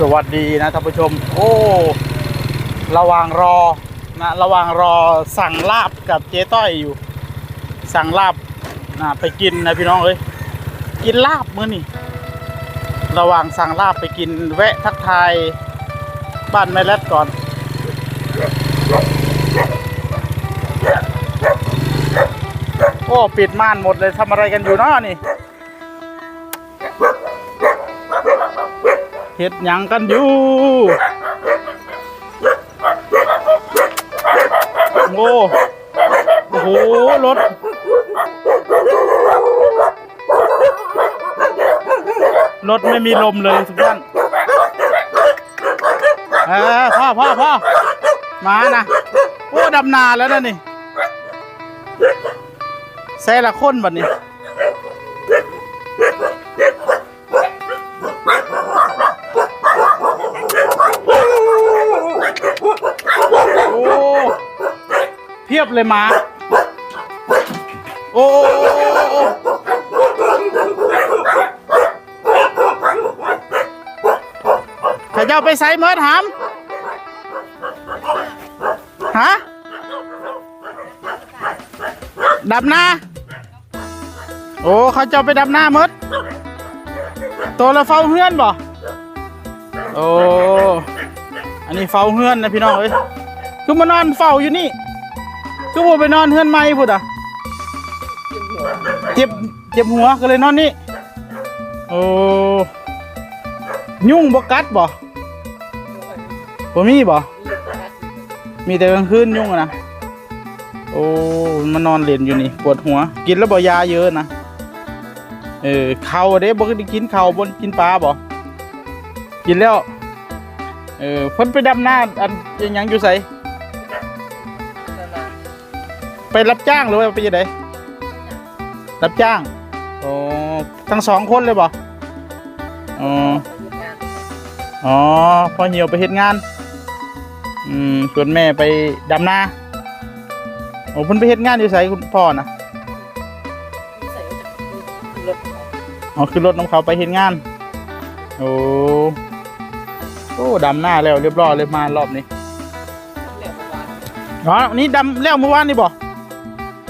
สวัสดีนะท่านผู้ชม โอ้ระว่างรอนะระว่างรอสั่งลาบกับเจ๊ต้อยอยู่ สั่งลาบนะไปกินนะพี่น้องเอ้ยกินลาบมื้อนี่ระว่างสั่งลาบไปกินแวะทักทายบ้านแม่แรดก่อนโอ้ปิดม่านหมดเลยทำอะไรกันอยู่เนาะนี่ เฮ็ดหยังกันอยู่โอ้โอ้โหรถรถไม่มีลมเลยทุกท่านเออพ่อพ่อพ่อมานะโอ้ดำนาแล้วนะนี่แซ่ละคนบัดนี้ เพียบเลยหมาโอ้ข้าเจ้าไปใส่เมิดหามฮะดับหน้า โอ้เขาเจ้าไปดับหน้าเมิดตัวละเฝ้าเฮือนบ่โอ้อันนี้เฝ้าเฮือนนะพี่น้องเอ้ยคือมานอนเฝ้าอยู่นี่ คือบ่ไปนอนเฮือนใหม่พุ่นอะเจ็บเจ็บหัวก็เลยนอนนี่โอ้ยุ่งบ่กัดบ่บ่มีบ่มีแต่กลางคืนยุ่งอะนะโอ้มานอนเล่นอยู่นี่ปวดหัว กินแล้วบ่ยาเยอะนะเออข้าวเด้บ่ได้กินข้าวบ่กินปลาบ่กินแล้วเออเพิ่นไปดำหน้าอันอิหยังอยู่ไส ไปรับจ้างหรือว่าไปยังไงรับจ้างอ๋อทั้งสองคนเลยบ่อ๋ออ๋อพ่อเหี่ยวไปเฮ็ดงานอืมส่วนแม่ไปดำนาโอ้เพิ่นไปเฮ็ดงานอยู่ไสคุณพ่อนะอ๋อคือรถน้ำเขาไปเฮ็ดงาน โอ้โอ้ดำหน้าแล้วเรียบร้อยเลยมารอบนี้อ๋อนี่ดำแล้วเมื่อวานนี่บ่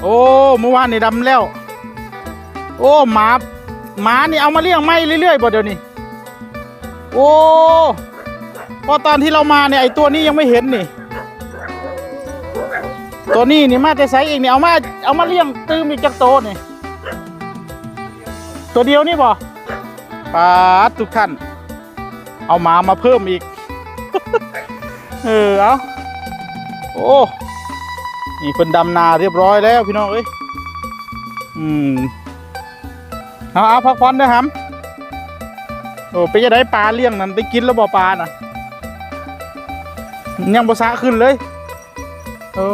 โอ้เมื่อวานนี่ดำแล้ว โอ้หมาหมานี่เอามาเลี้ยงไม่เรื่อยๆบ่เดี๋ยวนี้โอ้พอตอนที่เรามาเนี่ยไอตัวนี้ยังไม่เห็นนี่ ตัวนี้นี่มาแต่ไซส์เองนี่เอามาเอามาเลี้ยงตื้มอีกจากโตนี่ตัวเดียวนี่บ่ปาทุกท่าน เอาหมามาเพิ่มอีก เออเอาโอ้ นี่เป็นดำนาเรียบร้อยแล้วพี่น้องเอ้ยอืมเอาเอาพักผ่อนด้ครับโอ้ไปจะได้ปลาเลี้ยงนั่นได้กินแล้วบ่ปลาน่ะ ยังบ่สะขึ้นเลย โอ้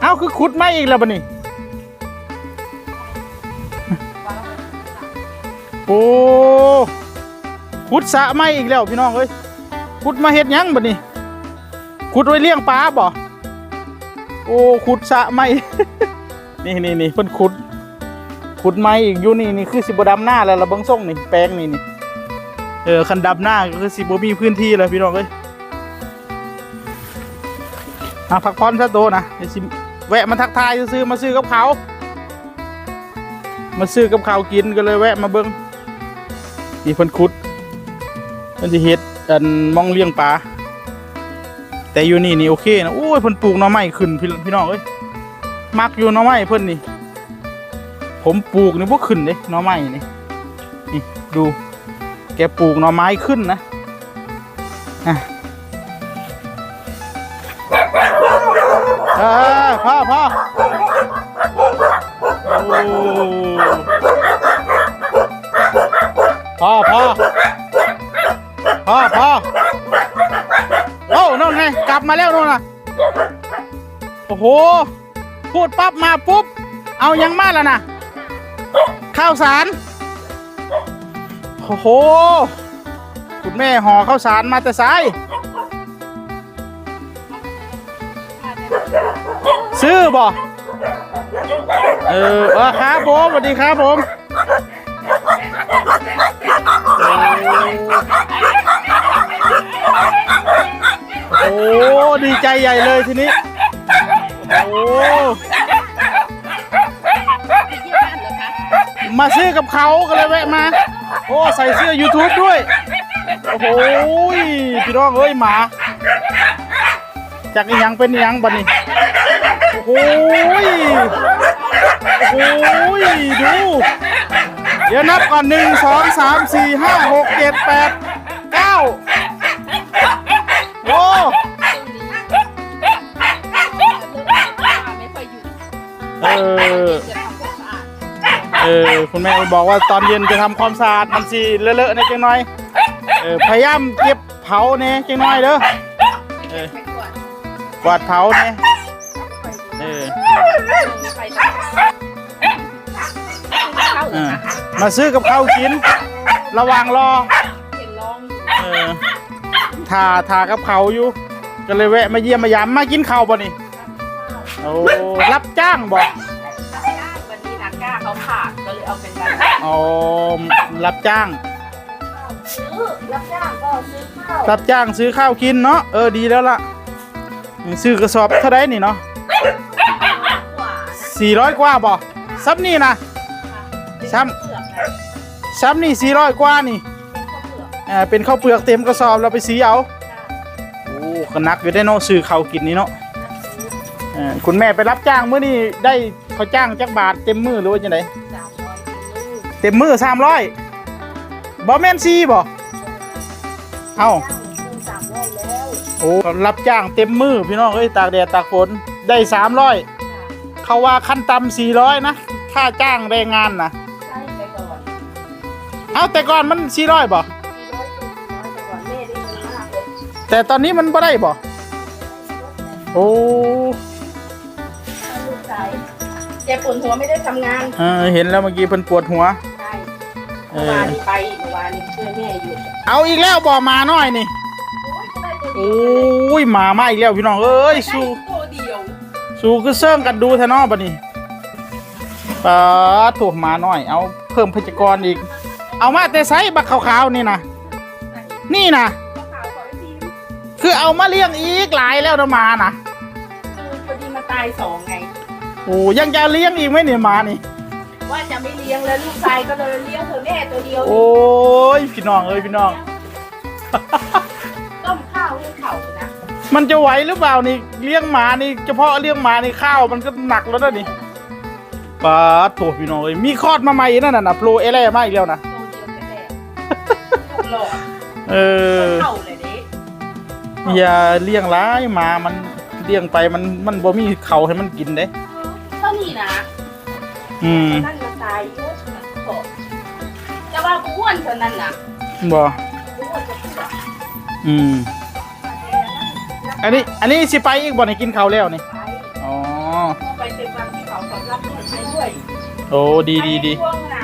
เอาคือขุดไม่อีกแล้วบัดนี้โอ้ขุดสะไม่อีกแล้วพี่น้องเอ้ยขุดมาเฮ็ดยังบัดนี้ขุดไว้เลี้ยงปลาบ่ โอ้ขุดสะไม่ นี่นี่นี่เพิ่นขุด ขุดไม้อีกอยู่นี่นี่คือสิบดำหน้าแล้วละเบิ่งส่งนี่แปลงนี่นี่เออคันดำหน้าก็คือสิบมีพื้นที่แล้วพี่น้องเอ้ยอะพักผ่อนซะโตนะเดี๋ยวสิแวะมาทักทายซื้อมาซื้อกับเขา มาซื้อกับเขากินก็เลยแวะมาเบิ่งนี่เพิ่นขุดมันจะเฮ็ดอันมองเลี้ยงปลา แต่อยู่นี่นี่โอเคนะโอ้ยเพิ่นปลูกหน่อไม้ขึ้นพี่พี่น้องเอ้ยมักอยู่หน่อไม้เพิ่นนี่ ผมปลูกนี่บ่ขึ้นเด้หน่อไม้นี่นี่ดู แกปลูกหน่อไม้ขึ้นนะอะเออพ่อพ่อพ่อพ่อพ่อพ่อ นไงกลับมาแล้วนู่นน่ะโอ้โห พูดปั๊บมาปุ๊บ เอายังมาแล้วนะข้าวสาร โอ้โห คุณแม่ห่อข้าวสารมาแต่สายซื้อบ่เออเออครับผมสวัสดีครับผม เออดีใจใหญ่เลยทีนี้ โอ้มาเหรอคะมาซื้อกับเขาก็เลยแวะมา โอ้ใส่เสื้อ YouTube ด้วย โอ้โหพี่น้องเอ้ยหมา จากอีหยังเป็นอีหยังบัดนี้ โอ้โหโอ้โหดู เดี๋ยวนับก่อนหนึ่งสองสามสี่ห้าหกเจ็ดแปด คุณแม่บอกว่าตอนเย็นจะทำความสะอาดมันสิเลอะๆในจังน้อยเออพยายามเก็บเผาเนี่ยจังน้อยเด้อเออกวาดเผาเนี่ยเออไปทำเข้าเหรเอออคะมาซื้อกับข้าวกิน ระว่างรอเออทาทากับเขาอยู่ก็เลยแวะมาเยี่ยมมายามมากินข้าวบ่นี่โอ้รับจ้างบ่วันนี้นักกาเขาผ่าก็เลย เอาเป็นการอ๋อรับจ้าง ซื้อรับจ้างก็ซื้อข้าวรับจ้างซื้อข้าวกินเนาะเออดีแล้วล่ะ ซื้อกระสอบเท่าไดนี่เนาะหวาน400กว่าบ่ซับนี่นะ ซ้ำ เปลือกนะซับนี่400กว่านี่เป็นข้าวเปลือกเออเป็นข้าวเปลือกเต็มกระสอบเราไปสีเอาโอ้ก็นักอยู่ได้เนาะซื้อข้าวกินนี่เนาะเออคุณแม่ไปรับจ้างมื้อนี้ได้เขาจ้างจักบาทเต็มมือหรือว่าจังได เต็มมือสามร้อยบอแมนซีบ่เอ้าสามร้อยแล้วโอ้รับจ้างเต็มมือพี่น้องเอ้ยตากแดดตากฝนได้สามร้อยเขาว่าขั้นต่ำสี่ร้อยนะค่าจ้างแรงงานนะใช่ไปก่อนเอาแต่ก่อนมันสี่ร้อยบ่สี่ร้อยตัวสี่ร้อยไปก่อนแม่ได้เงินมากเลยแต่ตอนนี้มันบ่ได้บ่โอ้ลูกชายเจ็บปวดหัวไม่ได้ทำงานเออเห็นแล้วเมื่อกี้เพิ่นปวดหัวใช่ เอเมื่ออวานนี้ไปเมื่อวานนี้ช่วยแม่อยู่เอาอีกแล้วบ่มาน้อยนี่โอ้ยได้ตัวโอเดียว้ยมามาอีกแล้วพี่น้องเอ้ยสู้ได้ตัวเดียวสู้คือเซิ่งกันดูแท้เนอบัดนี้ปาดถูกมาหน่อย เอาเพิ่มพยากรอีก เอามาแต่ไซบักขาวๆนี่นะนี่นะก็ข่าวขอให้ทีคือเอามาเลี้ยงอีกหลายแล้วนะมานะคือพอดีมาตายสองไงโอ้ยังจะเลี้ยงอีกไหมเนี่ยมานี่ ว่าจะไม่เลี้ยงแล้วลูกชายก็เลยเลี้ยงเธอแม่ตัวเดียวโอ้ยพี่น้องเอ้ยพี่น้อง ต้มข้าวให้เขานะมันจะไหวหรือเปล่านี่เลี้ยงหมานี่เฉพาะเลี้ยงหมานี่ข้าวมันก็หนักแล้วนะนี่ปาดโถพี่น้องเอ้ยมีคลอดมาใหม่นั่นน่ะนะโปรเอเล่มาอีกแล้วนะตัวเดียวแต่แรกลูกหลอกเออเข่าเลยเด้อย่าเลี้ยงร้ายหมามันเลี้ยงไปมันมันบ่มีเขาวให้มันกินเด้เท่านี้นะ อืมนั่นมาตายยุ่งโถแต่ว่าอ้วนเท่านั้นนะบ่อ้วนจะเพื่ออืม อันนี้ อันนี้สิไปอีกบ่นี่กินข้าวแล้วนี่ ไปอ๋อ ก็ไปเป็นวันที่เขาสำรับเงินไปด้วยโอ้ดีดีดีช่วงน่ะ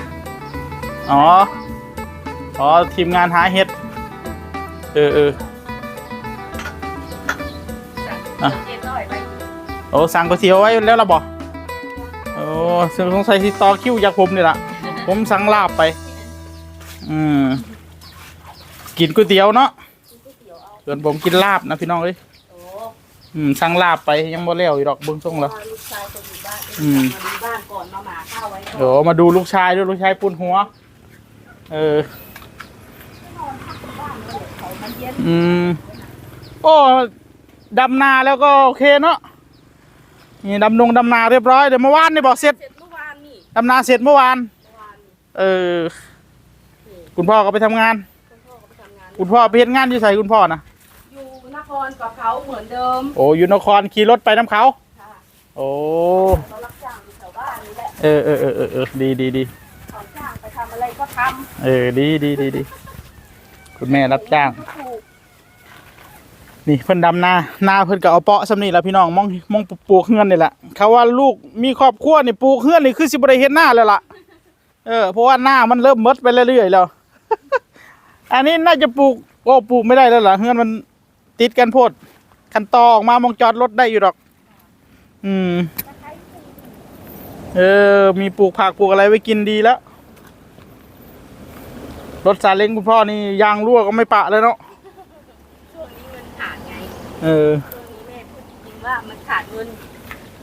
อ๋อ อ๋อ ทีมงานหาเห็ด เออเออ อะ เจ็ดร้อยไปโอ้สั่งก๋วยเตี๋ยวไว้แล้วล่ะบ่ โอ้ซึ่งสงสัยที่ต่อคิวจากผมนี่ล่ะผมสั่งลาบไป อืม กินก๋วยเตี๋ยวเนาะก๋วยเตี๋ยวเอาส่วนผมกินลาบนะพี่น้องเอ้ยโอ้อืมสั่งลาบไปยังบ่แล้วอยู่ดอกเบิ่งทรงแล้วพาลูกชายไปอยู่บ้านอืมมาดูบ้านก่อนมาหมาข้าวไว้ก่อนเดี๋ยวมาดูลูกชายด้วยลูกชายปุ่นหัว เออบ้านเลยเขามันเย็นอืม โอ้ดำนาแล้วก็โอเคเนาะ นี่ดำนงดำนาเรียบร้อยเดี๋ยวเมื่อวานนี่บอกเสร็จเสร็จเมื่อวานนี่ดำนาเสร็จเมื่อวาน เมื่อวานนี่เออคุณพ่อก็ไปทำงาน คุณพ่อก็ไปทำงาน คุณพ่อไปเฮ็ดงานอยู่ใส่คุณพ่อนะอยู่นครกับเขาเหมือนเดิมโอ้อยู่นครขี่รถไปน้ำเขา ค่ะโอ้เขารับจ้างอยู่แถวบ้านนี่แหละเออเออเออเออเออดีดีดีเขาจ้างไปทำอะไรก็ทเออดีดีดีดีคุณแม่รับจ้างำถูก นี่เพิ่นดำนานาเพิ่นก็เอาเปาะสำนี่แหละพี่น้องมองมองปลูกเฮือนนี่แหละเขาว่าลูกมีครอบครัวนี่ปลูกเฮือนนี่คือสิบ่ได้เฮ็ดหน้าแล้วล่ะเออเพราะว่าหน้ามันเริ่มมดไปเรื่อยๆแล้ว อันนี้น่าจะปลูกโอ้ปลูกไม่ได้แล้วล่ะเฮือนมันติดกันโพดคันตอออกมามองจอดรถได้อยู่ดอก อืม เออ มีปลูกผักปลูกอะไรไว้กินดีแล้วรถซาเล้งคุณพ่อนี่ยางรั่วก็ไม่ปะเลยเนาะ เงินขาดไงเเออ ช่วงนี้แม่พูดจริงๆว่ามันขาดเงิน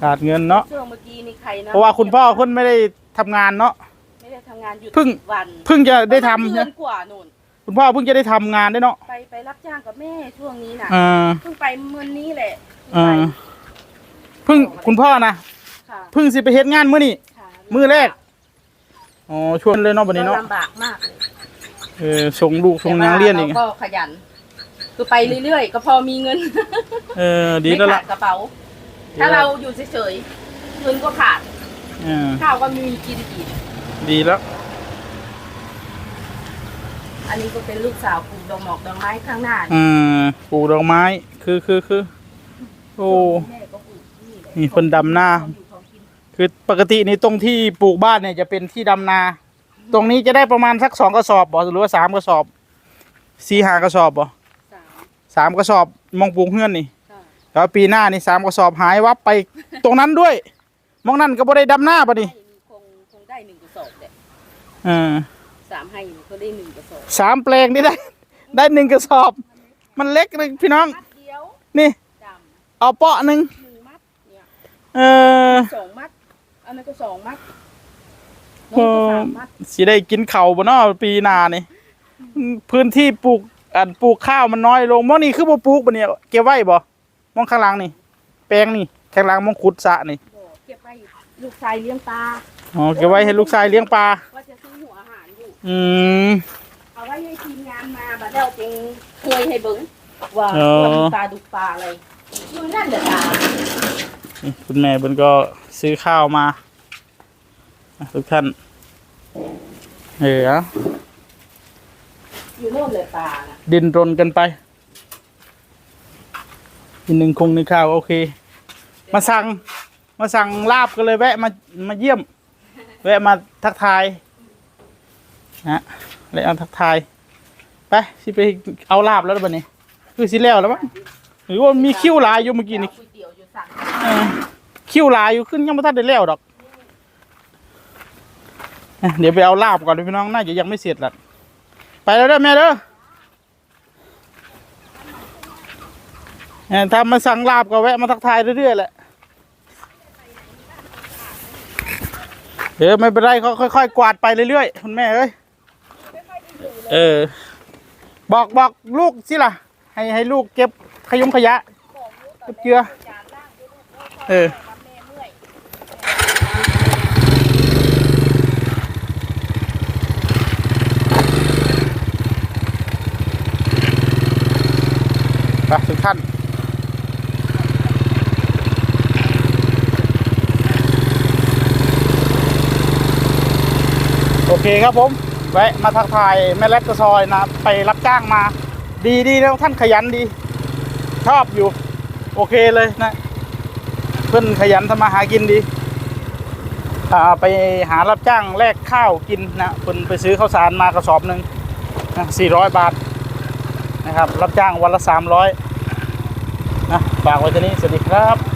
ขาดเงินเนาะ ช่วงเมื่อกี้นี่ใครนะเพราะว่าคุณพ่อคุณไม่ได้ทำงานเนาะ ไม่ได้ทำงานหยุดเพิ่ง สิบวันเพิ่งจะได้ทำเดือนะนกว่านู่นคุณพ่อเพิ่งจะได้ทำงานได้เนาะไปไปรับจ้างกับแม่ช่วงนี้น่ะเออเพิ่งไปเมื่อนี้แหละเออเพิ่งคุณพ่อนะค่ะเพิ่งสิไปเฮ็ดงานมื้อนี้ ค่ะมื้อแรก อ๋อชวนเลยเนาะบัดนี้เนาะลำบากมากเลยเออส่งลูกส่งนางเรียนอีกแต่ว่าเราก็ขยัน คือไปเรื่อยๆ ก็พอมีเงินเออดีแล้วไม่ล่ะ ขาดกระเป๋าถ้าเราอยู่เฉยๆเงินก็ขาดเออข้าวก็ไมมีกินอีกดีแล้ว อันนี้ก็เป็นลูกสาวปลูกดอกหมอกดอกไม้ข้างหน้าอืมปลูกดอกไม้ คือคือคือโอ้ แม่ก็ปลูกนี่แหละนี่คนดำหน้า ของอยู่ของกินคือปกตินี่ตรงที่ปลูกบ้านเนี่ยจะเป็นที่ดำนา ตรงนี้จะได้ประมาณสักสองกระสอบบ่หรือว่าสามกระสอบสี่ห้ากระสอบบ่ สามสามกระสอบมองปลูกเฮือนนี่ค่ะแล้วปีหน้านี่สามกระสอบหายวับไปตรงนั้นด้วย มองนั่นก็บ่ได้ดำหน้าปะนี่ให้มีคงคงได้หนึ่งกระสอบแหละเออสามให้เขาได้หนึ่งกระสอบสามแปลงนี่ได้ ได้หนึ่งกระสอบ มันเล็กเลยพี่น้องมัดเดียวนี่ดเอาเปาะหนึ่งำหนึ่งมัดเนี่ยเออสองมัดอันนั้นก็สองมัดโอ้น้องก็สามมัดสิได้กินเข่าวบ่เนาะปีหน้านี่พื้นที่ปลูก อันปลูกข้าวมันน้อยลงมองนี่คือบ่ปลูกบ่เนี่ยเก็บไว้บ่มองข้างหลังนี่ แปลงนี่ข้างหลังมองขุดสระนี่บอกเก็บไว้ลูกชายเลี้ยงปลาอ๋อเก็บไว้ให้ลูกชายเลี้ยงปลาว่าจะซื้อหัวอาหารอยู่อืมเอาไว้ให้ทีมงานมาบัดแล้วเป็นเคยให้เบิ้งว่าอ๋อ ว่ามีปลาดุกปลาอะไรอยู่นั่นเด้อตานี่คุณแม่เพิ่นก็ซื้อข้าวมาอะทุกท่านเออเอา อยู่โน่นเลยปลาน่ะดินรนกันไปอีกหนึ่งคงหนึ่งข้าวโอเค มาสั่ง มาสั่งลาบก็เลยแวะมามาเยี่ยม แวะมาทักทายนะเลยเอาทักทายไปสิไปเอาลาบแล้วบัดนี้ คือสิแล้วแล้วมั้งหรือว่ามีคิ้วหลายอยู่เมื่อกี้นี่เอาก๋วยเตี๋ยวอยู่สั่งเออคิ้วหลายอยู่ขึ้นยังไม่ทันได้แล้วดอกเอ้ยเดี๋ยวไปเอาลาบก่อนพี่น้องน่าจะยังไม่เสร็จละไป แล้วเด้อแม่เด้อเออถ้ามาสั่งลาบก็แวะมาทักทายเรื่อยๆแหละเออไม่เป็นไรเขาค่อยๆกวาดไปเรื่อยๆคุณแม่เอ้ยเออ บอกบอกลูกสิล่ะ ให้ให้ลูกเก็บขยงขยะเก็บเกลือกเออ ว่าแม่เมื่อย ไปทุกท่านโอเคครับผมแวะมาทักทายแม่เล็กกระซอยนะไปรับจ้างมา ดีดีแล้วท่านขยันดี ชอบอยู่ โอเคเลยนะ เพื่อนขยันทำมาหากินดีอ่าไปหารับจ้างแลกข้าวกินนะเพิ่นไปซื้อข้าวสารมากระสอบหนึ่งนะสี่ร้อยบาท นะครับ รับจ้างวันละสามร้อยนะฝากไว้ที่นี้สวัสดีครับ